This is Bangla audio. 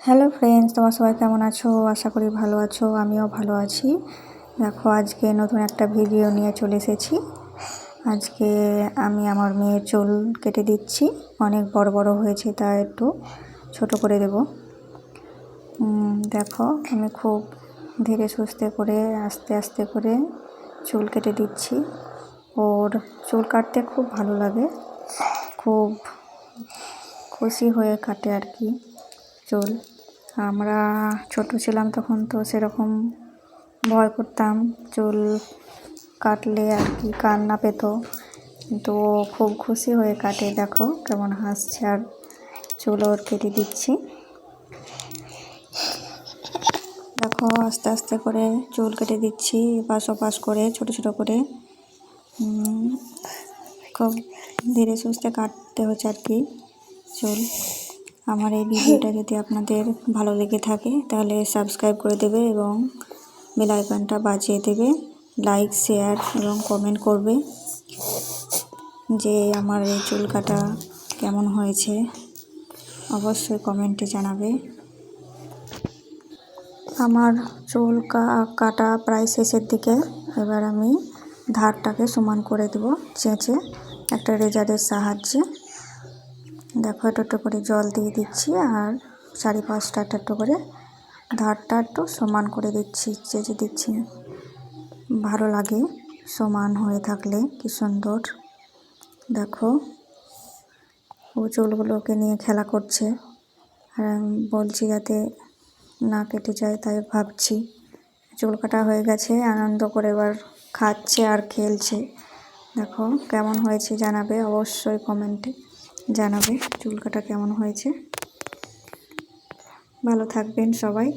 হ্যালো ফ্রেন্ডস তোমার সবাই কেমন আছো? আশা করি ভালো আছো, আমিও ভালো আছি। দেখো, আজকে নতুন একটা ভিডিও নিয়ে চলে এসেছি। আজকে আমি আমার মেয়ের চুল কেটে দিচ্ছি। অনেক বড় বড় হয়েছে তা একটু ছোট করে দেব। দেখো, আমি খুব ধীরে সুস্থে করে, আস্তে আস্তে করে চুল কেটে দিচ্ছি। ওর চুল কাটতে খুব ভালো লাগে। খুব খুশি হয়ে কাটে আর কি। চুল। আমরা ছোট ছিলাম তখন তো সেরকম ভয় করতাম, চুল কাটলে আর কি কান্না পেত। কিন্তু খুব খুশি হয়ে কাটে, দেখো কেমন হাসছে। আর চুল ওর কেটে দিচ্ছি। দেখো আস্তে আস্তে করে চুল কেটে দিচ্ছি, পাশ পাশ করে, ছোট ছোট করে। খুব ধীরে সুস্থে কাটতে হচ্ছে আর কি চুল। আমার এই ভিডিওটা যদি আপনাদের ভালো লেগে থাকে, তাহলে সাবস্ক্রাইব করে দেবে এবং বেল আইকনটা বাজিয়ে দেবে। লাইক শেয়ার এবং কমেন্ট করবে যে আমার এই চুল কাটা কেমন হয়েছে। অবশ্যই কমেন্টে জানাবে। আমার চুল কাটা প্রায় শেষের দিকে, এবার আমি ধারটাকে সমান করে দেব, চেঁচে একটা রেজারের সাহায্যে। দেখো, একটু একটু করে জল দিয়ে দিচ্ছি আর চারি পাঁচটা একটু একটু করে ধারটা একটু সমান করে দিচ্ছি চেঁচে দিচ্ছি ভালো লাগে সমান হয়ে থাকলে। কি সুন্দর। দেখো, ও চুলগুলোকে নিয়ে খেলা করছে আর বলছি যাতে না কেটে যায়, তাই ভাবছি। চুল কাটা হয়ে গেছে, আনন্দ করে এবার খাচ্ছে আর খেলছে। দেখো, কেমন হয়েছে জানাবে অবশ্যই কমেন্টে। জানাবে চুল কাটা কেমন হয়েছে। ভালো থাকবেন সবাই।